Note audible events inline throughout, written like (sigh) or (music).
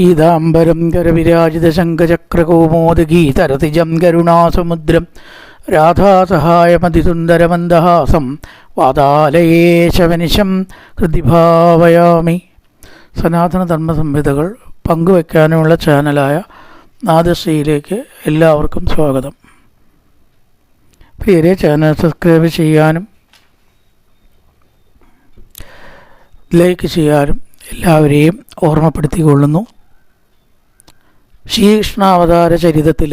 പീതാംബരം കരവിരാജിതശങ്കചക്രകൗമോദഗീതരതിജം കരുണാസമുദ്രം രാധാസഹായമതിസുന്ദരമന്ദഹാസം വാതാലയേശവനിശം ഹൃദിഭാവയാമി സനാതന ധർമ്മസംഹിതകൾ പങ്കുവയ്ക്കാനുമുള്ള ചാനലായ നാദശ്രീയിലേക്ക് എല്ലാവർക്കും സ്വാഗതം. പേരെ ചാനൽ സബ്സ്ക്രൈബ് ചെയ്യാനും ലൈക്ക് ചെയ്യാനും എല്ലാവരെയും ഓർമ്മപ്പെടുത്തിക്കൊള്ളുന്നു. ശ്രീകൃഷ്ണാവതാര ചരിതത്തിൽ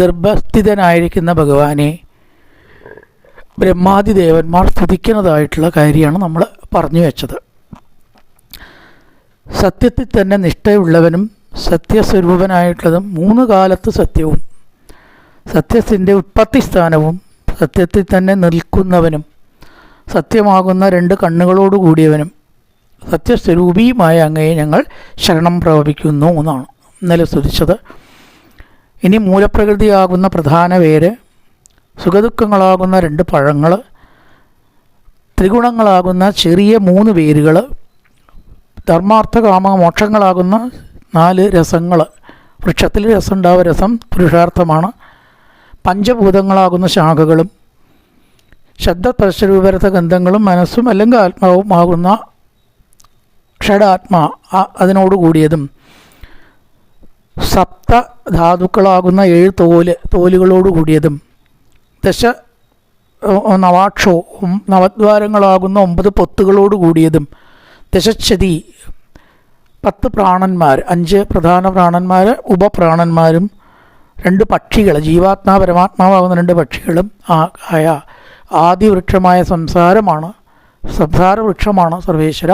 ഗർഭസ്ഥിതനായിരിക്കുന്ന ഭഗവാനെ ബ്രഹ്മാദിദേവന്മാർ സ്തുതിക്കുന്നതായിട്ടുള്ള കാര്യമാണ് നമ്മൾ പറഞ്ഞു വെച്ചത്. സത്യത്തിൽ തന്നെ നിഷ്ഠയുള്ളവനും സത്യസ്വരൂപനായിട്ടുള്ളതും മൂന്ന് കാലത്ത് സത്യവും സത്യത്തിന്റെ ഉത്പത്തി സ്ഥാനവും സത്യത്തിൽ തന്നെ നിൽക്കുന്നവനും സത്യമാകുന്ന രണ്ട് കണ്ണുകളോട് കൂടിയവനും സത്യസ്വരൂപിയുമായ അങ്ങയെ ഞങ്ങൾ ശരണം പ്രാപിക്കുന്നു എന്നാണ്. ഇന്നലെ സ്തുതിച്ചത്. ഇനി മൂലപ്രകൃതിയാകുന്ന പ്രധാന വേര് സുഖദുഃഖങ്ങളാകുന്ന രണ്ട് പഴങ്ങൾ ത്രിഗുണങ്ങളാകുന്ന ചെറിയ മൂന്ന് വേരുകൾ ധർമാർത്ഥ കാമ മോക്ഷങ്ങളാകുന്ന നാല് രസങ്ങൾ വൃക്ഷത്തിൽ രസമുണ്ടാവുക രസം പുരുഷാർത്ഥമാണ്. പഞ്ചഭൂതങ്ങളാകുന്ന ശാഖകളും ശബ്ദസ്പർശരൂപരത്ത ഗന്ധങ്ങളും മനസ്സും അല്ലെങ്കിൽ ആത്മാവും ആകുന്ന ഷഡാത്മാ അതിനോട് കൂടിയതും. സപ്ത ധാതുക്കളാകുന്ന ഏഴ് തോൽ തോലുകളോട് കൂടിയതും ദശ നവാക്ഷോ നവദ്വാരങ്ങളാകുന്ന ഒമ്പത് പൊത്തുകളോട് കൂടിയതും ദശച്ചതി പത്ത് പ്രാണന്മാർ അഞ്ച് പ്രധാന പ്രാണന്മാർ ഉപപ്രാണന്മാരും രണ്ട് പക്ഷികൾ ജീവാത്മാ പരമാത്മാവാകുന്ന രണ്ട് പക്ഷികളും ആയ ആദിവൃക്ഷമായ സംസാരമാണ് സംസാര വൃക്ഷമാണ് സർവേശ്വര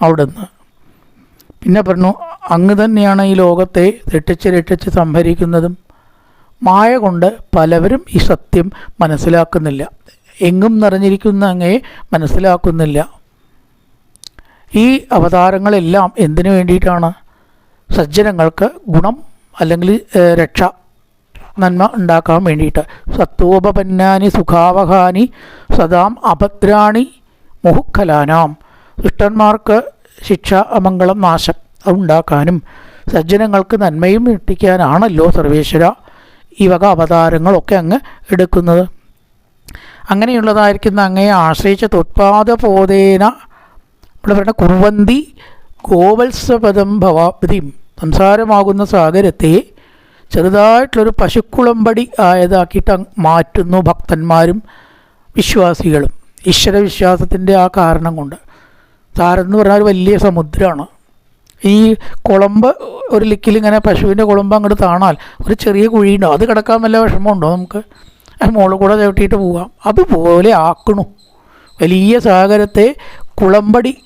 അവിടുന്ന്. പിന്നെ പറഞ്ഞു അങ്ങ് തന്നെയാണ് ഈ ലോകത്തെ രട്ടിച്ച് രട്ടിച്ച് സംഭരിക്കുന്നതും. മായ കൊണ്ട് പലവരും ഈ സത്യം മനസ്സിലാക്കുന്നില്ല. എങ്ങും നിറഞ്ഞിരിക്കുന്ന അങ്ങയെ മനസ്സിലാക്കുന്നില്ല. ഈ അവതാരങ്ങളെല്ലാം എന്തിനു വേണ്ടിയിട്ടാണ്? സജ്ജനങ്ങൾക്ക് ഗുണം അല്ലെങ്കിൽ രക്ഷ നന്മ ഉണ്ടാക്കാൻ വേണ്ടിയിട്ട്. സത്വോപപന്നാനി സുഖാവഹാനി സദാം അഭദ്രാണി മുഹുക്കലാനാം. ദുഷ്ടന്മാർക്ക് ശിക്ഷ അമംഗളം നാശം. അതുണ്ടാക്കാനും സജ്ജനങ്ങൾക്ക് നന്മയും എത്തിക്കാനാണല്ലോ സർവേശ്വര ഈ വക അവതാരങ്ങളൊക്കെ അങ്ങ് എടുക്കുന്നത്. അങ്ങനെയുള്ളതായിരിക്കുന്ന അങ്ങയെ ആശ്രയിച്ച തൊത്പാദപോതേന ഇവിടെ പറയുന്ന കുറുവന്തി ഗോവത്സപദം ഭവാബ്ദിം സംസാരമാകുന്ന സാഗരത്തെ ചെറുതായിട്ടുള്ളൊരു പശുക്കുളമ്പടി ആയതാക്കിയിട്ട് മാറ്റുന്നു ഭക്തന്മാരും വിശ്വാസികളും. ഈശ്വരവിശ്വാസത്തിന്റെ ആ കാരണം കൊണ്ട്. സാരെന്ന് പറഞ്ഞാൽ വലിയ സമുദ്രമാണ് ഈ കുളമ്പ് ഒരു ലിക്കിൽ ഇങ്ങനെ പശുവിന്റെ കുളമ്പ് അങ്ങോട്ട് താണാൽ ഒരു ചെറിയ കുഴിയുണ്ടോ. അത് കിടക്കാൻ വല്ല വിഷമമുണ്ടോ നമുക്ക്? മുകളിൽ കൂടെ ചവിട്ടിയിട്ട് പോവാം. അതുപോലെ ആക്കണു. വലിയ സാഗരത്തെ കുളമ്പടി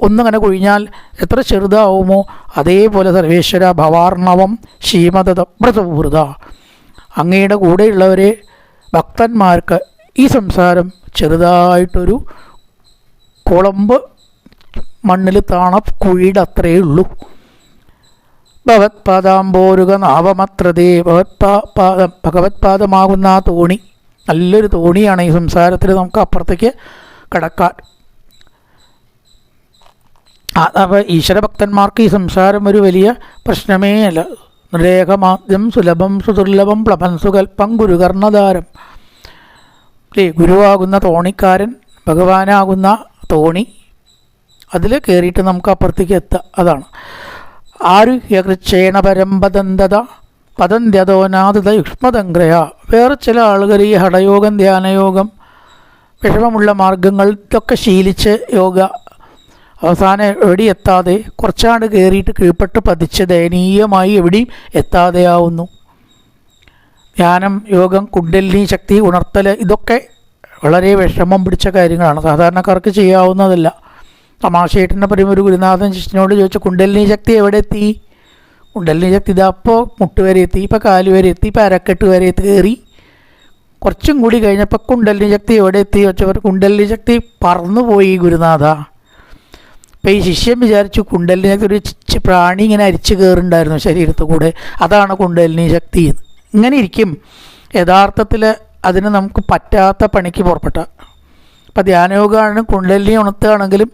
ഒന്നങ്ങനെ കൊഴിഞ്ഞാൽ എത്ര ചെറുതാവുമോ അതേപോലെ സർവേശ്വര ഭവാർണവം ശീമത വ്രതപൂർത അങ്ങയുടെ കൂടെയുള്ളവരെ ഭക്തന്മാർക്ക് ഈ സംസാരം ചെറുതായിട്ടൊരു കുളമ്പ് മണ്ണിൽ താണ കുഴിയുടെ അത്രയേ ഉള്ളൂ ഭഗവത്പാദാംബോരുക നാവമത്രതേ ഭഗവത് പാദം ഭഗവത്പാദമാകുന്ന ആ തോണി നല്ലൊരു തോണിയാണ് ഈ സംസാരത്തിൽ നമുക്ക് അപ്പുറത്തേക്ക് കടക്കാൻ. അപ്പോൾ ഈശ്വരഭക്തന്മാർക്ക് ഈ സംസാരം ഒരു വലിയ പ്രശ്നമേ അല്ല. നിരേഖമാദ്യം സുലഭം സുദുർലഭം പ്ലഭം സുകൽപ്പം ഗുരുകർണധാരം. അല്ലേ ഗുരുവാകുന്ന തോണിക്കാരൻ ഭഗവാനാകുന്ന തോണി അതിൽ കയറിയിട്ട് നമുക്ക് അപ്പുറത്തേക്ക് എത്താം. അതാണ്. ആരുഹ്യകൃച്ഛേണ പരമ്പതന്തത പതന്ത്യതോനാദിത യുഷ്മതഗ്രയ വേറെ ചില ആളുകൾ ഈ ഹഠയോഗം ധ്യാനയോഗം വിഷമമുള്ള മാർഗങ്ങൾ ഇതൊക്കെ ശീലിച്ച് യോഗ അവസാനം എവിടെ എത്താതെ കുറച്ചാണ്ട് കയറിയിട്ട് കീഴ്പ്പെട്ട് പതിച്ച് ദയനീയമായി എവിടെയും എത്താതെയാവുന്നു ധ്യാനം യോഗം കുണ്ടലിനി ശക്തി ഉണർത്തൽ ഇതൊക്കെ വളരെ വിഷമം പിടിച്ച കാര്യങ്ങളാണ്. സാധാരണക്കാർക്ക് ചെയ്യാവുന്നതല്ല. തമാശയായിട്ടെന്നെ പറയുമ്പോൾ ഒരു ഗുരുനാഥൻ ശിഷ്യനോട് ചോദിച്ച കുണ്ടലിനി ശക്തി എവിടെ എത്തി? കുണ്ടലിനി ശക്തി ഇതാ അപ്പോൾ മുട്ട് വരെ എത്തി ഇപ്പോൾ കാൽ വരെ എത്തി ഇപ്പോൾ അരക്കെട്ട് വരെ എത്തി കയറി. കുറച്ചും കൂടി കഴിഞ്ഞപ്പോൾ കുണ്ടലിനി ശക്തി എവിടെ എത്തി? വെച്ചവർ കുണ്ടലിനി ശക്തി പറന്നുപോയി ഗുരുനാഥ. അപ്പോൾ ഈ ശിഷ്യൻ വിചാരിച്ചു കുണ്ടലിനി ശക്തി ഒരു ചിച്ച് പ്രാണി ഇങ്ങനെ അരിച്ചു കയറുണ്ടായിരുന്നു ശരീരത്തു കൂടെ അതാണ് കുണ്ടലിനി ശക്തി. ഇങ്ങനെ ഇരിക്കും. യഥാർത്ഥത്തിൽ അതിന് നമുക്ക് പറ്റാത്ത പണിക്ക് പുറപ്പെട്ട. അപ്പോൾ ധ്യാനയോഗമാണ് കുണ്ടലിനി ഉണർത്തുകയാണെങ്കിലും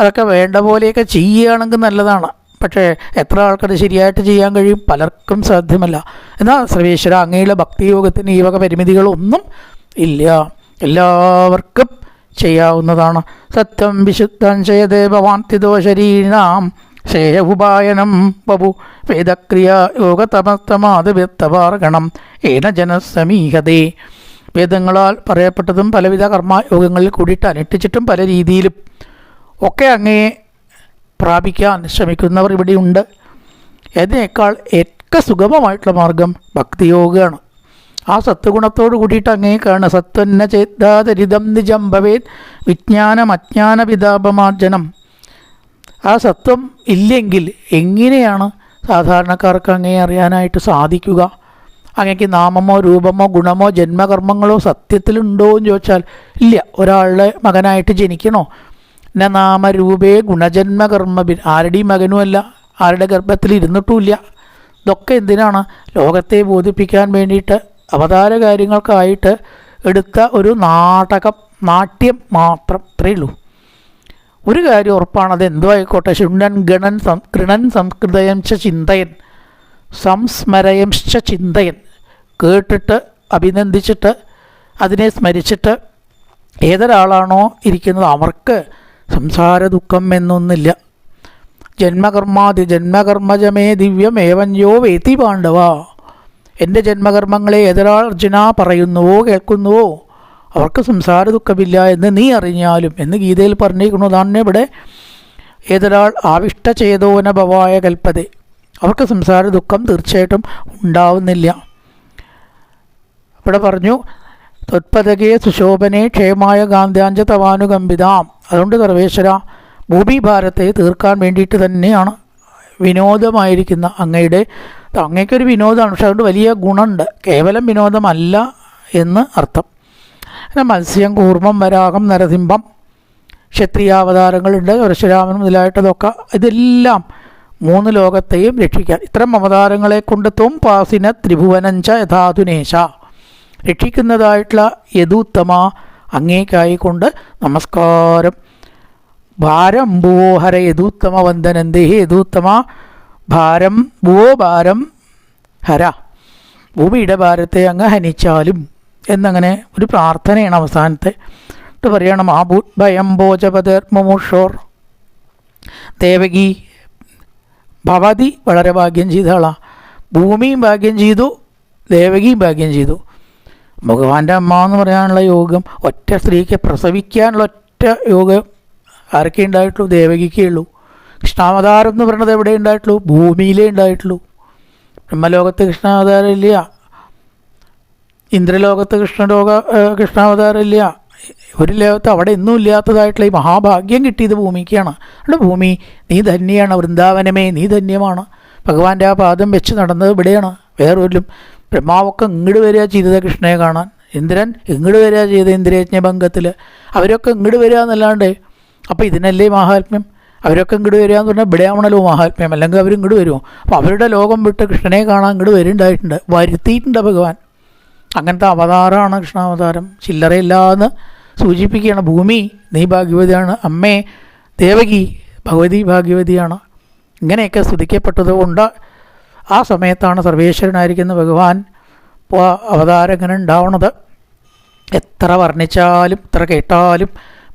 അതൊക്കെ വേണ്ട പോലെയൊക്കെ ചെയ്യുകയാണെങ്കിൽ നല്ലതാണ്. പക്ഷേ എത്ര ആൾക്കാർ ശരിയായിട്ട് ചെയ്യാൻ കഴിയും പലർക്കും സാധ്യമല്ല. എന്നാൽ സർവേശ്വര അങ്ങയുടെ ഭക്തിയോഗത്തിന് ഈ വക പരിമിതികളൊന്നും ഇല്ല. എല്ലാവർക്കും ചെയ്യാവുന്നതാണ്. സത്യം വിശുദ്ധം ചെയ്തേ ഭവാൻ തിദോശരീണാം ശ്രേയ ഉപായനം ബഭു വേദക്രിയ യോഗതമസ്തമാത് വ്യക്തപാർഗണം ഏന ജനസമീഹതേ. വേദങ്ങളാൽ പറയപ്പെട്ടതും പലവിധ കർമ്മയോഗങ്ങളിൽ കൂടിയിട്ട് അനുഷ്ഠിച്ചിട്ടും പല രീതിയിലും ഒക്കെ അങ്ങയെ പ്രാപിക്കാൻ ശ്രമിക്കുന്നവർ ഇവിടെയുണ്ട്. അതിനേക്കാൾ ഏറ്റവും സുഗമമായിട്ടുള്ള മാർഗം ഭക്തിയോഗമാണ് ആ സത്വഗുണത്തോട് കൂടിയിട്ട് അങ്ങേ കാണുക സത്വന്ന ചേതാതരിതം നിജം ഭവേത് വിജ്ഞാനം അജ്ഞാന പിതാപമാർജനം ആ സത്വം ഇല്ലെങ്കിൽ എങ്ങനെയാണ് സാധാരണക്കാർക്ക് അങ്ങേ അറിയാനായിട്ട് സാധിക്കുക? അങ്ങേക്ക് നാമമോ രൂപമോ ഗുണമോ ജന്മകർമ്മങ്ങളോ സത്യത്തിലുണ്ടോ എന്ന് ചോദിച്ചാൽ ഇല്ല. ഒരാളുടെ മകനായിട്ട് ജനിക്കണോ? നാമരൂപേ ഗുണജന്മകർമ്മ ആരുടെയും മകനുമല്ല. ആരുടെ ഗർഭത്തിൽ ഇരുന്നിട്ടുമില്ല ഇതൊക്കെ എന്തിനാണ്? ലോകത്തെ ബോധിപ്പിക്കാൻ വേണ്ടിയിട്ട് അവതാര കാര്യങ്ങൾക്കായിട്ട് എടുത്ത ഒരു നാടകം നാട്യം മാത്രം. അത്രയേ ഉള്ളൂ. ഒരു കാര്യം ഉറപ്പാണ് അത് എന്തോ ആയിക്കോട്ടെ ശുണ്ണൻ ഗണൻ സം ഗൃണൻ സംസ്കൃതയം ച ചിന്തയൻ. സംസ്മരയം ച ചിന്തയൻ. കേട്ടിട്ട് അഭിനന്ദിച്ചിട്ട് അതിനെ സ്മരിച്ചിട്ട് ഏതൊരാളാണോ ഇരിക്കുന്നത് അവർക്ക് സംസാര ദുഃഖം എന്നൊന്നില്ല ജന്മകർമാതി ജന്മകർമ്മജമേ ദിവ്യം ഏവഞ്ഞോ വേത്തി പാണ്ഡവ. എന്റെ ജന്മകർമ്മങ്ങളെ ഏതൊരാൾ അർജുന പറയുന്നുവോ കേൾക്കുന്നുവോ? അവർക്ക് സംസാര ദുഃഖമില്ല എന്ന് നീ അറിഞ്ഞാലും. എന്ന് ഗീതയിൽ പറഞ്ഞിരിക്കുന്നതാണ് ഇവിടെ ഏതൊരാൾ ആവിഷ്ട ചേതോന ഭവായ കൽപ്പതെ. അവർക്ക് സംസാര ദുഃഖം തീർച്ചയായിട്ടും ഉണ്ടാവുന്നില്ല. ഇവിടെ പറഞ്ഞു ത്വത്പതകെ സുശോഭനെ ക്ഷേമായ ഗാന്ധാഞ്ച തവാനുകമ്പിതാം. അതുകൊണ്ട് സർവേശ്വര ഭൂമിഭാരത്തെ തീർക്കാൻ വേണ്ടിയിട്ട് തന്നെയാണ് വിനോദമായിരിക്കുന്ന അങ്ങയുടെ അങ്ങയ്ക്കൊരു വിനോദമാണ്. പക്ഷെ അതുകൊണ്ട് വലിയ ഗുണമുണ്ട്. കേവലം വിനോദമല്ല എന്ന് അർത്ഥം. പിന്നെ മത്സ്യം കൂർമ്മം വരാഹം നരസിംഹം ക്ഷത്രിയാവതാരങ്ങളുണ്ട്. പരശുരാമൻ മുതലായിട്ടതൊക്കെ ഇതെല്ലാം മൂന്ന് ലോകത്തെയും രക്ഷിക്കാൻ. ഇത്തരം അവതാരങ്ങളെ കൊണ്ട് ത്വം പാസിന ത്രിഭുവനഞ്ച യഥാധുനേശ രക്ഷിക്കുന്നതായിട്ടുള്ള യദൂത്തമ അങ്ങേക്കായിക്കൊണ്ട് നമസ്കാരം. ഭാരം ഭുവോ ഹര യദൂത്തമ വന്ദനന്ദേ യദൂത്തമ ഭാരം ഭുവോ ഭാരം ഹര. ഭൂമിയുടെ ഭാരത്തെ അങ്ങ് ഹനിച്ചാലും എന്നങ്ങനെ ഒരു പ്രാർത്ഥനയാണ് അവസാനത്തെ. എന്നിട്ട് പറയണം ആ ഭയം ഭോജപതർ മുമുഷോർ ദേവകി ഭവതി വളരെ ഭാഗ്യം ചെയ്ത ഭൂമിയും ഭാഗ്യം ചെയ്തു ദേവകിയും ഭാഗ്യം ചെയ്തു. ഭഗവാന്റെ അമ്മ എന്ന് പറയാനുള്ള യോഗം ഒറ്റ സ്ത്രീക്ക് പ്രസവിക്കാനുള്ള ഒറ്റ യോഗം ആർക്കേ ഉണ്ടായിട്ടുള്ളൂ? ദേവകിക്കേ ഉള്ളൂ. കൃഷ്ണാവതാരം എന്ന് പറയുന്നത് എവിടെ ഉണ്ടായിട്ടുള്ളൂ? ഭൂമിയിലേ ഉണ്ടായിട്ടുള്ളൂ. ബ്രഹ്മലോകത്ത് കൃഷ്ണാവതാരം ഇല്ല. ഇന്ദ്രലോകത്ത് കൃഷ്ണലോക കൃഷ്ണാവതാരം ഇല്ല. ഒരു ലോകത്ത് അവിടെ ഇന്നും ഇല്ലാത്തതായിട്ടുള്ള ഈ മഹാഭാഗ്യം കിട്ടിയത് ഭൂമിക്കാണ്. അവിടെ ഭൂമി നീ ധന്യാണ് വൃന്ദാവനമേ നീ ധന്യമാണ്. ഭഗവാന്റെ ആ പാദം വെച്ച് നടന്നത് ഇവിടെയാണ്. വേറൊരിലും ബ്രഹ്മാവൊക്കെ ഇങ്ങോട്ട് വരിക ചെയ്തത് കൃഷ്ണയെ കാണാൻ. ഇന്ദ്രൻ ഇങ്ങോട്ട് വരിക ചെയ്ത ഇന്ദ്രയജ്ഞഭംഗത്തിൽ അവരൊക്കെ ഇങ്ങോട്ട് വരിക എന്നല്ലാണ്ട് അപ്പോൾ ഇതിനല്ലേ മഹാത്മ്യം? അവരൊക്കെ ഇങ്ങോട്ട് വരിക എന്ന് പറഞ്ഞാൽ ഇവിടെ ആവണല്ലോ മഹാത്മ്യം. അല്ലെങ്കിൽ അവർ ഇങ്ങോട്ട് വരുമോ? അപ്പോൾ അവരുടെ ലോകം വിട്ട് കൃഷ്ണനെ കാണാൻ ഇങ്ങോട്ട് വരുന്നുണ്ടായിട്ടുണ്ട് വരുത്തിയിട്ടുണ്ട് ഭഗവാൻ. അങ്ങനത്തെ അവതാരമാണ് കൃഷ്ണാവതാരം. ചില്ലറയില്ലാന്ന് സൂചിപ്പിക്കുകയാണ്. ഭൂമി നീ ഭാഗ്യവതിയാണ്. അമ്മേ ദേവകി ഭഗവതി ഭാഗ്യവതിയാണ്. ഇങ്ങനെയൊക്കെ സ്തുതിക്കപ്പെട്ടത് കൊണ്ട് ആ സമയത്താണ് സർവേശ്വരനായിരിക്കുന്ന ഭഗവാൻ ഉണ്ടാവുന്നത് എത്ര വർണിച്ചാലും എത്ര കേട്ടാലും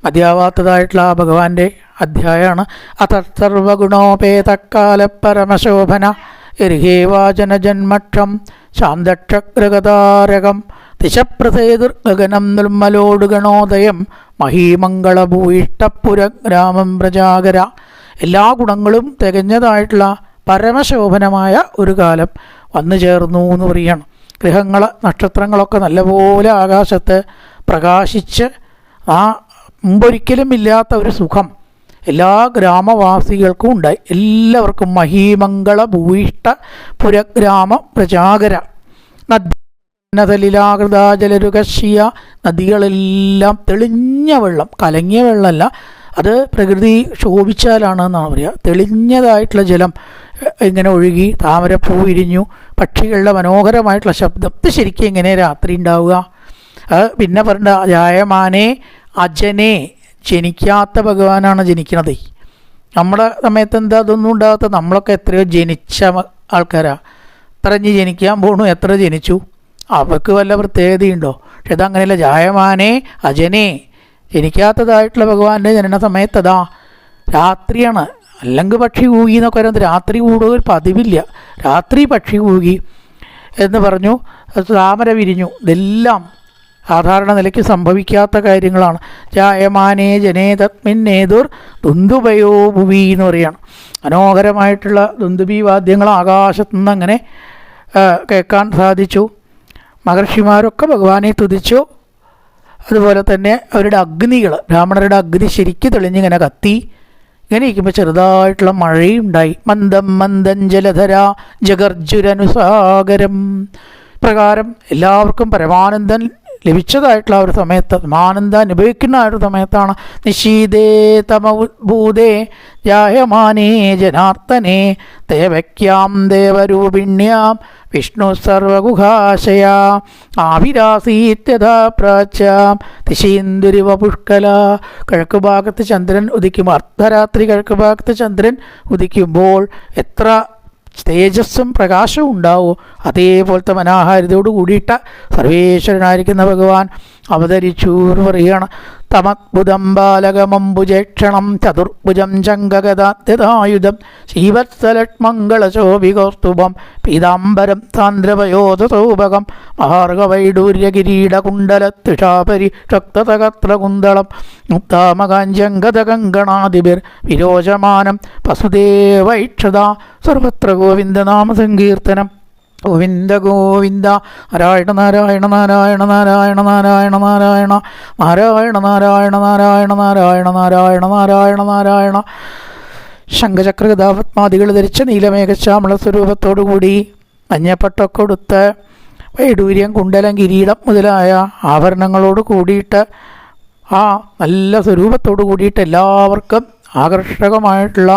മതിയാവാത്തതായിട്ടുള്ള ആ ഭഗവാന്റെ അധ്യായമാണ് അതർവഗുണോപേതക്കാല പരമശോഭന എർഹേവാചന ജന്മക്ഷം ശാന്തക്ഷഗ്രഗതാരകം ദിശപ്രസേതുർഗനം നിർമ്മലോടുഗണോദയം മഹീമംഗളഭൂയിഷ്ടപുരഗ്രാമം പ്രജാകര എല്ലാ ഗുണങ്ങളും തികഞ്ഞതായിട്ടുള്ള പരമശോഭനമായ ഒരു കാലം വന്നു ചേർന്നു എന്ന് പറയുകയാണ് ഗ്രഹങ്ങൾ നക്ഷത്രങ്ങളൊക്കെ നല്ലപോലെ ആകാശത്ത് പ്രകാശിച്ച് ആ മുമ്പൊരിക്കലും ഇല്ലാത്ത ഒരു സുഖം എല്ലാ ഗ്രാമവാസികൾക്കും ഉണ്ടായി. എല്ലാവർക്കും മഹീമംഗള ഭൂയിഷ്ട പുരഗ്രാമ പ്രജാകര നദീലീലാകൃതാജലരുകശിയ നദികളെല്ലാം തെളിഞ്ഞ വെള്ളം കലങ്ങിയ വെള്ളമല്ല അത് പ്രകൃതി ശോഭിച്ചാലാണ് എന്നാണ് പറയുക. തെളിഞ്ഞതായിട്ടുള്ള ജലം ഇങ്ങനെ ഒഴുകി താമരപ്പൂ ഇരിഞ്ഞു പക്ഷികളുടെ മനോഹരമായിട്ടുള്ള ശബ്ദം. ഇത് ശരിക്കും എങ്ങനെ രാത്രി ഉണ്ടാവുക? പിന്നെ പറഞ്ഞ ജായമാനെ അജനെ ജനിക്കാത്ത ഭഗവാനാണ് ജനിക്കണത്. നമ്മുടെ സമയത്ത് എന്താ അതൊന്നും ഉണ്ടാകാത്ത? നമ്മളൊക്കെ എത്രയോ ജനിച്ച ആൾക്കാരാ. എത്ര ജനിക്കാൻ പോണു? എത്ര ജനിച്ചു? അവർക്ക് വല്ല പ്രത്യേകതയുണ്ടോ? പക്ഷെ ഇതങ്ങനെയല്ല ജായമാനെ അജനെ ജനിക്കാത്തതായിട്ടുള്ള ഭഗവാന്റെ ജനന സമയത്തതാ. രാത്രിയാണ്. അല്ലെങ്കിൽ പക്ഷി കൂകി എന്നൊക്കെ പറയുന്നത് രാത്രി കൂടുതൽ പതിവില്ല. രാത്രി പക്ഷി കൂകി എന്ന് പറഞ്ഞു താമര വിരിഞ്ഞു. ഇതെല്ലാം സാധാരണ നിലയ്ക്ക് സംഭവിക്കാത്ത കാര്യങ്ങളാണ്. ജായമാനേ ജനേ തത്മിന്നേതുർ ദുന്ദുഭയോ ഭുവി എന്ന് പറയുകയാണ് മനോഹരമായിട്ടുള്ള ദുന്ദുബി വാദ്യങ്ങൾ ആകാശത്തു നിന്ന് അങ്ങനെ കേൾക്കാൻ സാധിച്ചു. മഹർഷിമാരൊക്കെ ഭഗവാനെ തുതിച്ചു. അതുപോലെ തന്നെ അവരുടെ അഗ്നികൾ ബ്രാഹ്മണരുടെ അഗ്നി ശരിക്ക് തെളിഞ്ഞിങ്ങനെ കത്തി. ഇങ്ങനെ ഇരിക്കുമ്പോൾ ചെറുതായിട്ടുള്ള മഴയും ഉണ്ടായി. മന്ദം മന്ദം ജലധര ജഗർജുരനുസാഗരം. പ്രകാരം എല്ലാവർക്കും പരമാനന്ദം ലഭിച്ചതായിട്ടുള്ള ഒരു സമയത്ത് ആനന്ദം അനുഭവിക്കുന്ന ആ ഒരു സമയത്താണ് നിശീതേ തമഭൂതേ ജായമാനേ ജനാർദ്ദനേ ദേവക്യാം ദേവരൂപിണ്യാം വിഷ്ണു സർവഗുഹാശയ ആവിരാസീത്യഥാ പ്രാച്യാം തിശീന്ദുരിവ പുഷ്കല. കിഴക്ക് ഭാഗത്ത് ചന്ദ്രൻ ഉദിക്കും അർദ്ധരാത്രി കിഴക്ക് ഭാഗത്ത് ചന്ദ്രൻ ഉദിക്കുമ്പോൾ എത്ര തേജസ്സും പ്രകാശവും ഉണ്ടാവുമോ അതേപോലത്തെ മനോഹാരിതയോട് കൂടിയിട്ട സർവേശ്വരനായിരിക്കുന്ന ഭഗവാൻ അവതരിച്ചു എന്ന് പറയുകയാണ് തമക്ബുധം ബാലകമംബുജേക്ഷണം ചതുർഭുജം ചങ്കഗതാത്യതായുധം ശ്രീവത്സലക്ഷ്മംഗളശോഭികോസ്തുഭം പീതാംബരം സാന്ദ്രവയോധസൗഭകം മഹാർഗവൈഡൂര്യകിരീടകുണ്ടലത്തുഷാപരി ഷക്തതകത്രകുന്തളം മുക്താമകാഞ്ചങ്കതകങ്കണാതിപിർ വിരോചമാനം പസുദേവൈക്ഷത സർവത്ര ഗോവിന്ദനാമസങ്കീർത്തനം ഗോവിന്ദ ഗോവിന്ദ. നാരായണ നാരായണ നാരായണ നാരായണ നാരായണ നാരായണ. നാരായണ നാരായണ നാരായണ നാരായണ നാരായണ നാരായണ നാരായണ. ശംഖചക്രകഥാപത്മാദികൾ ധരിച്ച നീലമേഘശ്യാമള സ്വരൂപത്തോടുകൂടി മഞ്ഞപ്പട്ടൊക്കൊടുത്ത് വൈഡൂര്യം കുണ്ടലം കിരീടം മുതലായ ആഭരണങ്ങളോട് കൂടിയിട്ട് ആ നല്ല സ്വരൂപത്തോടു കൂടിയിട്ട് എല്ലാവർക്കും ആകർഷകമായിട്ടുള്ള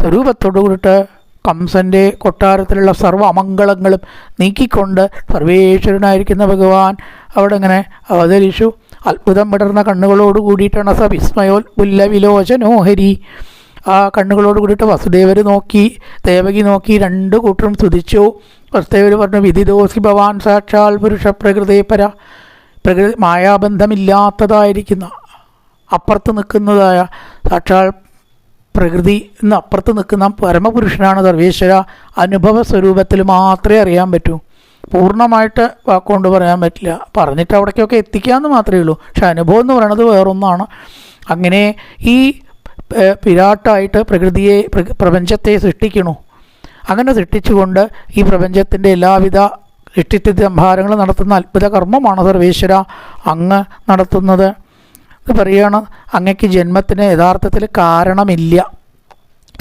സ്വരൂപത്തോടു കൂടിയിട്ട് കംസന്റെ കൊട്ടാരത്തിലുള്ള സർവ അമംഗളങ്ങളും നീക്കിക്കൊണ്ട് സർവേശ്വരനായിരിക്കുന്ന ഭഗവാൻ അവിടെ ഇങ്ങനെ അവതരിച്ചു. അത്ഭുതം വിടർന്ന കണ്ണുകളോട് കൂടിയിട്ടാണ് സ വിസ്മയോൽപുല്ല വിലോചനോഹരി ആ കണ്ണുകളോട് കൂടിയിട്ട് വസുദേവർ നോക്കി ദേവകി നോക്കി രണ്ട് കൂട്ടരും സ്തുതിച്ചു. വസുദേവർ പറഞ്ഞു വിധിദോസി ഭവാൻ സാക്ഷാൽ പുരുഷ പ്രകൃതേ പര. പ്രകൃതി മായാബന്ധമില്ലാത്തതായിരിക്കുന്ന അപ്പുറത്ത് നിൽക്കുന്നതായ സാക്ഷാൽ പ്രകൃതി എന്ന് അപ്പുറത്ത് നിൽക്കുന്ന പരമപുരുഷനാണ് സർവേശ്വര. അനുഭവ സ്വരൂപത്തിൽ മാത്രമേ അറിയാൻ പറ്റൂ. പൂർണമായിട്ട് വാക്കുകൊണ്ട് പറയാൻ പറ്റില്ല. പറഞ്ഞിട്ട് അവിടേക്കൊക്കെ എത്തിക്കാമെന്ന് മാത്രമേ ഉള്ളൂ. പക്ഷെ അനുഭവം എന്ന് പറയുന്നത് വേറൊന്നാണ്. അങ്ങനെ ഈ പിരാട്ടായിട്ട് പ്രകൃതിയെ പ്രപഞ്ചത്തെ സൃഷ്ടിക്കണു. അങ്ങനെ സൃഷ്ടിച്ചുകൊണ്ട് ഈ പ്രപഞ്ചത്തിന്റെ എല്ലാവിധ സൃഷ്ടിത്തി സംഭാരങ്ങൾ നടത്തുന്ന അത്ഭുത കർമ്മമാണ് സർവേശ്വര അങ്ങ് നടത്തുന്നത്. പറയുകയാണ് അങ്ങക്ക് ജന്മത്തിന് യഥാർത്ഥത്തിൽ കാരണമില്ല.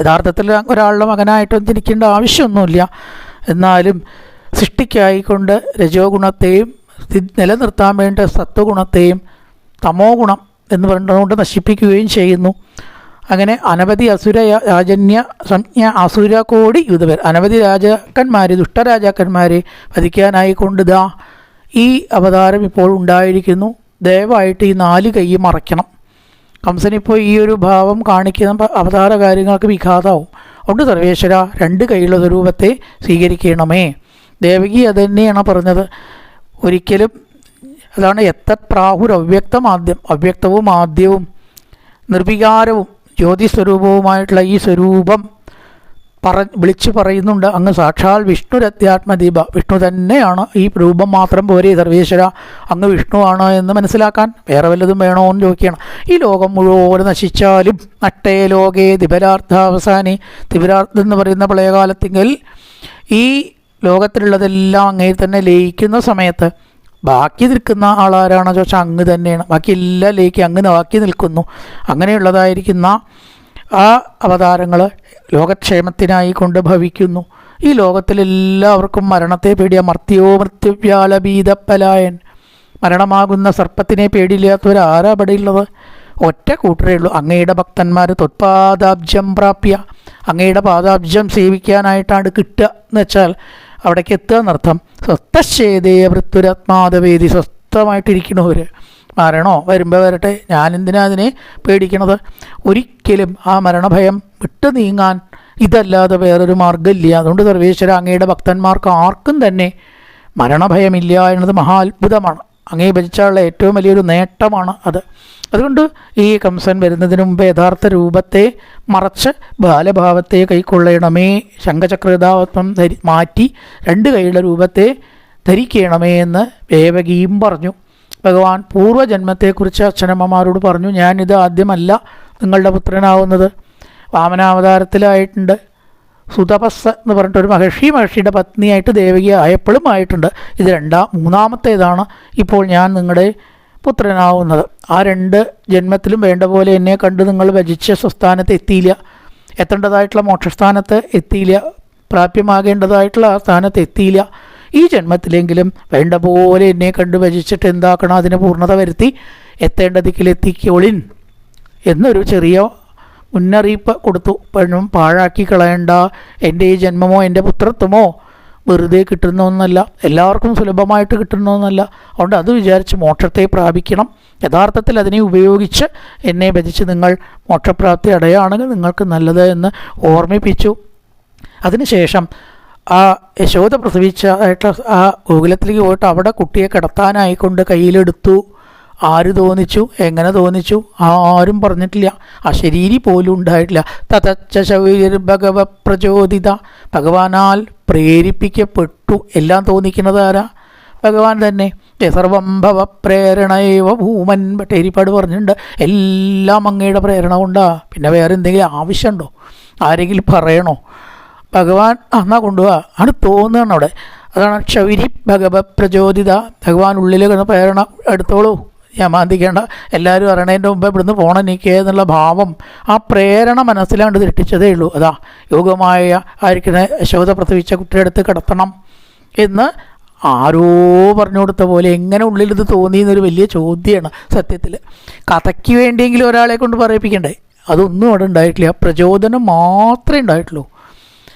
യഥാർത്ഥത്തിൽ ഒരാളുടെ മകനായിട്ടൊന്നും ജനിക്കേണ്ട ആവശ്യമൊന്നുമില്ല. എന്നാലും സൃഷ്ടിക്കായിക്കൊണ്ട് രജോ ഗുണത്തെയും നിലനിർത്താൻ വേണ്ട സത്വഗുണത്തെയും തമോ ഗുണം എന്ന് പറഞ്ഞതുകൊണ്ട് നശിപ്പിക്കുകയും ചെയ്യുന്നു. അങ്ങനെ അനവധി അസുര രാജന്യ സംജ്ഞ അസുര കോടി യുദ്ധവർ അനവധി രാജാക്കന്മാർ ദുഷ്ടരാജാക്കന്മാരെ വധിക്കാനായി കൊണ്ടുതാ ഈ അവതാരം ഇപ്പോൾ ഉണ്ടായിരിക്കുന്നു. ദയവായിട്ട് ഈ നാല് കൈ മറയ്ക്കണം. കംസനിപ്പോൾ ഈ ഒരു ഭാവം കാണിക്കുന്ന അവതാര കാര്യങ്ങൾക്ക് വിഘാതാവും. അതുകൊണ്ട് സർവേശ്വര രണ്ട് കൈയുള്ള സ്വരൂപത്തെ സ്വീകരിക്കണമേ. ദേവകി അത് തന്നെയാണ് പറഞ്ഞത്. ഒരിക്കലും അതാണ് എത്തത് പ്രാഹുർ അവ്യക്തമാദ്യം അവ്യക്തവും ആദ്യവും നിർവികാരവും ജ്യോതിസ്വരൂപവുമായിട്ടുള്ള ഈ സ്വരൂപം പറ വിളിച്ചു പറയുന്നുണ്ട്. അങ്ങ് സാക്ഷാൽ വിഷ്ണുരത്യാത്മദീപ വിഷ്ണു തന്നെയാണ് ഈ രൂപം മാത്രം പോരെ സർവേശ്വര. അങ്ങ് വിഷ്ണുവാണ് എന്ന് മനസ്സിലാക്കാൻ വേറെ വല്ലതും വേണോ എന്ന് ചോദിക്കുകയാണ്. ഈ ലോകം മുഴുവൻ നശിച്ചാലും നട്ടേ ലോകേ ദിപരാർത്ഥാവസാനി ദിപരാർത്ഥം എന്ന് പറയുന്ന പ്രളയകാലത്തെങ്കിൽ ഈ ലോകത്തിലുള്ളതെല്ലാം അങ്ങേ തന്നെ ലയിക്കുന്ന സമയത്ത് ബാക്കി നിൽക്കുന്ന ആളാരാണെന്ന് ചോദിച്ചാൽ അങ്ങ് തന്നെയാണ്. ബാക്കി എല്ലാം ലയിക്കും അങ്ങ് ബാക്കി നിൽക്കുന്നു. അങ്ങനെയുള്ളതായിരിക്കുന്ന ആ അവതാരങ്ങൾ ലോകക്ഷേമത്തിനായി കൊണ്ട് ഭവിക്കുന്നു ഈ ലോകത്തിലെല്ലാവർക്കും മരണത്തെ പേടിയ മർത്യോ മൃത്യുവ്യാലബീതപ്പലായൻ മരണമാകുന്ന സർപ്പത്തിനെ പേടിയില്ലാത്തവരാരാ പടിയുള്ളത് ഒറ്റ കൂട്ടരേ ഉള്ളൂ. അങ്ങയുടെ ഭക്തന്മാർ തൊത്പാദാബ്ജം പ്രാപ്യ. അങ്ങയുടെ പാദാബ്ജം സേവിക്കാനായിട്ടാണ് കിട്ടുക എന്ന് വെച്ചാൽ അവിടേക്ക് എത്തുക എന്നർത്ഥം. സ്വസ്ഥശേതേ വൃത്തുരാത്മാതവേദി സ്വസ്ഥമായിട്ടിരിക്കണവർ മരണോ വരുമ്പോൾ വരട്ടെ. ഞാനെന്തിനാ അതിനെ പേടിക്കണത്? ഒരിക്കലും ആ മരണഭയം വിട്ടു നീങ്ങാൻ ഇതല്ലാതെ വേറൊരു മാർഗമില്ല. അതുകൊണ്ട് സർവേശ്വര അങ്ങയുടെ ഭക്തന്മാർക്ക് ആർക്കും തന്നെ മരണഭയമില്ല എന്നത് മഹാ അത്ഭുതമാണ് അങ്ങേ ഭജിച്ചാലുള്ള ഏറ്റവും വലിയൊരു നേട്ടമാണ് അത്. അതുകൊണ്ട് ഈ കംസൻ വരുന്നതിന് മുമ്പ് യഥാർത്ഥ രൂപത്തെ മറച്ച് ബാലഭാവത്തെ കൈക്കൊള്ളണമേ. ശംഖചക്രതാവത്വം ധരി മാറ്റി രണ്ട് കൈയുടെ രൂപത്തെ ധരിക്കണമേ എന്ന് ദേവകിയും പറഞ്ഞു. ഭഗവാൻ പൂർവജന്മത്തെക്കുറിച്ച് അച്ഛനമ്മമാരോട് പറഞ്ഞു ഞാനിത് ആദ്യമല്ല നിങ്ങളുടെ പുത്രനാവുന്നത്. വാമനാവതാരത്തിലായിട്ടുണ്ട്. സുതപസ് എന്ന് പറഞ്ഞിട്ട് ഒരു മഹർഷി മഹർഷിയുടെ പത്നിയായിട്ട് ദേവകി ആയപ്പോഴും ആയിട്ടുണ്ട്. ഇത് രണ്ടാം മൂന്നാമത്തേതാണ് ഇപ്പോൾ ഞാൻ നിങ്ങളുടെ പുത്രനാവുന്നത്. ആ രണ്ട് ജന്മത്തിലും വേണ്ട പോലെ എന്നെ കണ്ട് നിങ്ങൾ ഭജിച്ച സ്വസ്ഥാനത്ത് എത്തിയില്ല. എത്തേണ്ടതായിട്ടുള്ള മോക്ഷസ്ഥാനത്ത് എത്തിയില്ല. പ്രാപ്യമാകേണ്ടതായിട്ടുള്ള ആ സ്ഥാനത്ത് എത്തിയില്ല. ഈ ജന്മത്തിലെങ്കിലും വേണ്ട പോലെ എന്നെ കണ്ട് ഭജിച്ചിട്ട് എന്താക്കണം? അതിന് പൂർണത വരുത്തി എത്തേണ്ട ദിക്കിലെത്തിക്കോളിൻ എന്നൊരു ചെറിയ മുന്നറിയിപ്പ് കൊടുത്തു. പെണ്ണും പാഴാക്കി കളയണ്ട. എന്റെ ഈ ജന്മമോ എന്റെ പുത്രത്വമോ വെറുതെ കിട്ടുന്നൊന്നല്ല. എല്ലാവർക്കും സുലഭമായിട്ട് കിട്ടുന്നൊന്നല്ല. അതുകൊണ്ട് അത് വിചാരിച്ച് മോക്ഷത്തെ പ്രാപിക്കണം. യഥാർത്ഥത്തിൽ അതിനെ ഉപയോഗിച്ച് എന്നെ ഭജിച്ച് നിങ്ങൾ മോക്ഷപ്രാപ്തി അടയാണെങ്കിൽ നിങ്ങൾക്ക് നല്ലത് എന്ന് ഓർമ്മിപ്പിച്ചു. അതിനുശേഷം ആ യശോദ പ്രസവിച്ചായിട്ട് ആ ഗോകുലത്തിലേക്ക് പോയിട്ട് അവിടെ കുട്ടിയെ കിടത്താനായിക്കൊണ്ട് കയ്യിലെടുത്തു. ആര് തോന്നിച്ചു? എങ്ങനെ തോന്നിച്ചു? ആരും പറഞ്ഞിട്ടില്ല. ആ ശരീരി പോലും ഉണ്ടായിട്ടില്ല. തതച്ച ഭഗവ പ്രചോദിത. ഭഗവാനാൽ പ്രേരിപ്പിക്കപ്പെട്ടു. എല്ലാം തോന്നിക്കുന്നത് ആരാ? ഭഗവാൻ തന്നെ. സർവംഭവ പ്രേരണയവ ഭൂമൻ ഭട്ടേരിപ്പാട് പറഞ്ഞിട്ടുണ്ട്. എല്ലാം അങ്ങയുടെ പ്രേരണ കൊണ്ടാ. പിന്നെ വേറെ എന്തെങ്കിലും ആവശ്യമുണ്ടോ? ആരെങ്കിലും പറയണോ? ഭഗവാൻ എന്നാ കൊണ്ടുപോവാ ആണ് തോന്നുകയാണ് അവിടെ. അതാണ് ക്ഷൗരി ഭഗവ പ്രചോദിത. ഭഗവാൻ ഉള്ളിൽ കിടന്ന പ്രേരണ എടുത്തോളൂ. യമാന്തിക്കേണ്ട എല്ലാവരും അറിയണതിന്റെ മുമ്പ് ഇവിടുന്ന് പോകണം എനിക്ക് എന്നുള്ള ഭാവം ആ പ്രേരണ മനസ്സിലാണ്ട് തെറ്റിച്ചതേ ഉള്ളൂ. അതാ യോഗമായ ആയിരിക്കുന്ന യശോദ പ്രസവിച്ച കുട്ടിയുടെ അടുത്ത് കിടത്തണം എന്ന് ആരോ പറഞ്ഞു കൊടുത്ത പോലെ എങ്ങനെ ഉള്ളിൽ ഇത് തോന്നി എന്നൊരു വലിയ ചോദ്യമാണ് സത്യത്തിൽ. കഥയ്ക്ക് വേണ്ടിയെങ്കിലും ഒരാളെ കൊണ്ട് പറയിപ്പിക്കണ്ടേ? അതൊന്നും അവിടെ ഉണ്ടായിട്ടില്ല. പ്രചോദനം മാത്രമേ ഉണ്ടായിട്ടുള്ളൂ.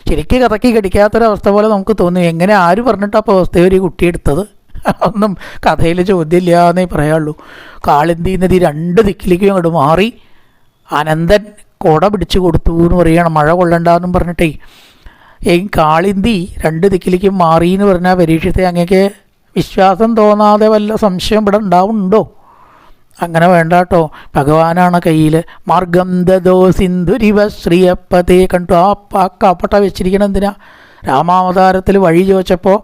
ശരിക്കും കഥയ്ക്ക് കടിക്കാത്തൊരവസ്ഥ പോലെ നമുക്ക് തോന്നി. എങ്ങനെ ആര് പറഞ്ഞിട്ടാണ് അപ്പോൾ അവസ്ഥ ഒരു കുട്ടിയെടുത്തത് (laughs) ഒന്നും കഥയിൽ ചോദ്യമില്ല എന്നേ പറയുള്ളൂ. കാളിന്തി നദി രണ്ട് ദിക്കിലേക്കും അങ്ങോട്ട് മാറി. അനന്തൻ കുട പിടിച്ചു കൊടുത്തു എന്ന് പറയണം. മഴ കൊള്ളണ്ടെന്നും പറഞ്ഞിട്ടേ. ഈ കാളിന്തി രണ്ട് ദിക്കിലേക്കും മാറി എന്ന് പറഞ്ഞാൽ പരീക്ഷത്തെ അങ്ങേക്ക് വിശ്വാസം തോന്നാതെ വല്ല സംശയം ഇവിടെ ഉണ്ടാവുന്നുണ്ടോ? അങ്ങനെ വേണ്ട കേട്ടോ. ഭഗവാനാണ് കയ്യിൽ മാർഗന്ധദോ സിന്ധുരിവ ശ്രീയപ്പതേ കണ്ടു. ആ പാക്ക അപ്പട്ട വെച്ചിരിക്കണം എന്തിനാ? രാമാവതാരത്തിൽ വഴി ചോദിച്ചപ്പോൾ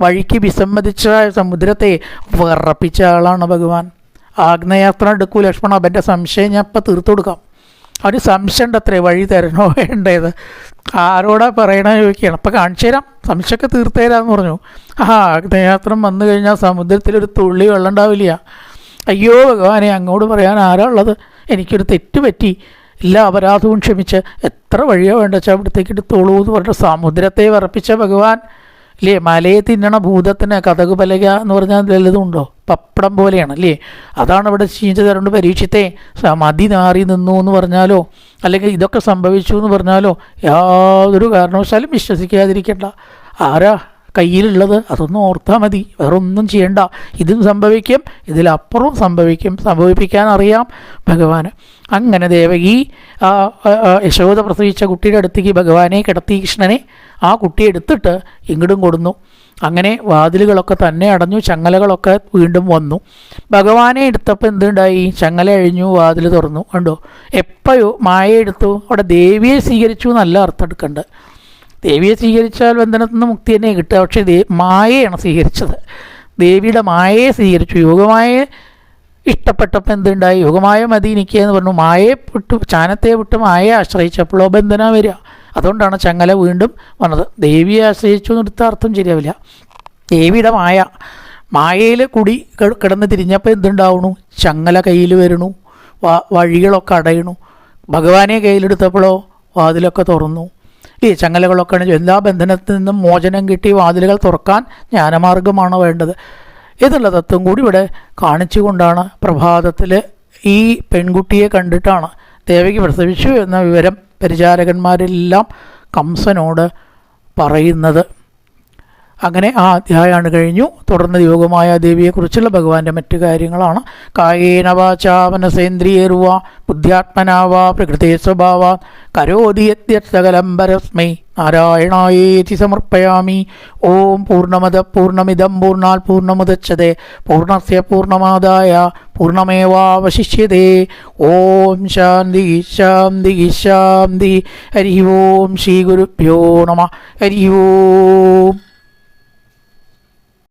വഴിക്ക് വിസമ്മതിച്ച സമുദ്രത്തെ വിറപ്പിച്ച ആളാണ് ഭഗവാൻ. ആഗ്നയാത്ര എടുക്കൂ ലക്ഷ്മണ അവന്റെ സംശയം ഞാൻ ഇപ്പം തീർത്തു കൊടുക്കാം. അവന് സംശയം ഉണ്ട് അത്രേ വഴി തരണോ വേണ്ടത് ആരോടാ പറയണ ചോദിക്കുകയാണ്. അപ്പം കാണിച്ചു തരാം. സംശയമൊക്കെ തീർത്തേരാന്ന് പറഞ്ഞു. ആ ആഗ്നയാത്രം വന്നു കഴിഞ്ഞാൽ സമുദ്രത്തിലൊരു തുള്ളി വെള്ളം ഉണ്ടാവില്ല. അയ്യോ ഭഗവാനെ അങ്ങോട്ട് പറയാൻ ആരാ ഉള്ളത്? എനിക്കൊരു തെറ്റ് പറ്റി. എല്ലാ അപരാധവും ക്ഷമിച്ച് എത്ര വഴിയോ വേണ്ട വെച്ചാൽ അവിടത്തേക്ക് എന്ന് പറഞ്ഞിട്ട് സമുദ്രത്തെ വിറപ്പിച്ച ഭഗവാൻ? ഇല്ലേ മലയെ തിന്നണ ഭൂതത്തിന് കഥക് പലക എന്ന് പറഞ്ഞാൽ ലളിതമുണ്ടോ പപ്പടം പോലെയാണ് അല്ലേ അതാണ് ഇവിടെ ചീഞ്ചു തരണ്ട് പരീക്ഷത്തെ മതി നാറി നിന്നു എന്ന് പറഞ്ഞാലോ അല്ലെങ്കിൽ ഇതൊക്കെ സംഭവിച്ചു എന്ന് പറഞ്ഞാലോ യാതൊരു കാരണവശാലും വിശ്വസിക്കാതിരിക്കണ്ട. ആരാ കയ്യിലുള്ളത് അതൊന്നും ഓർത്താൽ മതി. വേറെ ഒന്നും ചെയ്യണ്ട. ഇതും സംഭവിക്കും ഇതിലപ്പുറവും സംഭവിക്കും സംഭവിപ്പിക്കാൻ അറിയാം ഭഗവാന്. അങ്ങനെ ദേവകി ആ യശോദ പ്രസവിച്ച കുട്ടിയുടെ അടുത്തേക്ക് ഭഗവാനെ കിടത്തി കൃഷ്ണനെ ആ കുട്ടിയെ എടുത്തിട്ട് ഇങ്ങോട്ടും കൊടുന്നു. അങ്ങനെ വാതിലുകളൊക്കെ തന്നെ അടഞ്ഞു ചങ്ങലകളൊക്കെ വീണ്ടും വന്നു. ഭഗവാനെ എടുത്തപ്പോൾ എന്തുണ്ടായി? ചങ്ങല അഴിഞ്ഞു വാതിൽ തുറന്നു. കണ്ടോ? എപ്പോഴോ മായ എടുത്തു അവിടെ ദേവിയെ സ്വീകരിച്ചു എന്നല്ല അർത്ഥം എടുക്കേണ്ടത് ദേവിയെ സ്വീകരിച്ചാൽ ബന്ധനത്തിൽ നിന്ന് മുക്തി തന്നെ കിട്ടുക. പക്ഷേ ദേ മായയാണ് സ്വീകരിച്ചത്. ദേവിയുടെ മായയെ സ്വീകരിച്ചു. യോഗമായെ ഇഷ്ടപ്പെട്ടപ്പോൾ എന്തുണ്ടായി? യോഗമായ മതി എനിക്ക് എന്ന് പറഞ്ഞു. മായയെ വിട്ട് ചാനത്തെ വിട്ട് മായയെ ആശ്രയിച്ചപ്പോഴോ ബന്ധന വരിക. അതുകൊണ്ടാണ് ചങ്ങല വീണ്ടും വന്നത്. ദേവിയെ ആശ്രയിച്ചു എന്നെടുത്ത അർത്ഥം ശരിയാവില്ല. ദേവിയുടെ മായ മായയിൽ കുടി കിടന്ന് തിരിഞ്ഞപ്പോൾ എന്തുണ്ടാവണു ചങ്ങല കയ്യിൽ വരണു വഴികളൊക്കെ അടയണു ഭഗവാനെ കയ്യിലെടുത്തപ്പോഴോ വാതിലൊക്കെ തുറന്നു. ഈ ചങ്ങലകളൊക്കെ എല്ലാ ബന്ധനത്തിൽ നിന്നും മോചനം കിട്ടി. വാതിലുകൾ തുറക്കാൻ ജ്ഞാനമാർഗമാണ് വേണ്ടത്? എന്നുള്ള തത്വം കൂടി ഇവിടെ കാണിച്ചുകൊണ്ടാണ് പ്രഭാതത്തിൽ ഈ പെൺകുട്ടിയെ കണ്ടിട്ടാണ് ദേവകി പ്രസവിച്ചു എന്ന വിവരം പരിചാരകന്മാരെല്ലാം കംസനോട് പറയുന്നത്. അങ്ങനെ ആ അധ്യായമാണ് കഴിഞ്ഞു. തുടർന്ന് യോഗമായ ദേവിയെക്കുറിച്ചുള്ള ഭഗവാന്റെ മറ്റു കാര്യങ്ങളാണ്. കായേന വാചാ ബുദ്ധ്യാത്മനാവാ പ്രകൃതി സ്വഭാവ കരോതി യത്യസകലം പരസ്മൈ നാരായണായേതി സമർപ്പയാമി. ഓം പൂർണമത പൂർണമിതം പൂർണാൽ പൂർണമുദച്ഛതേ പൂർണസ്യ പൂർണമാദായ പൂർണമേവാവശിഷ്യതേ ഓം ശാന്തി ശാന്തി ശാന്തി. ഹരി ഓം ശ്രീ ഗുരുഭ്യോ നമ. ഹരി ഓം.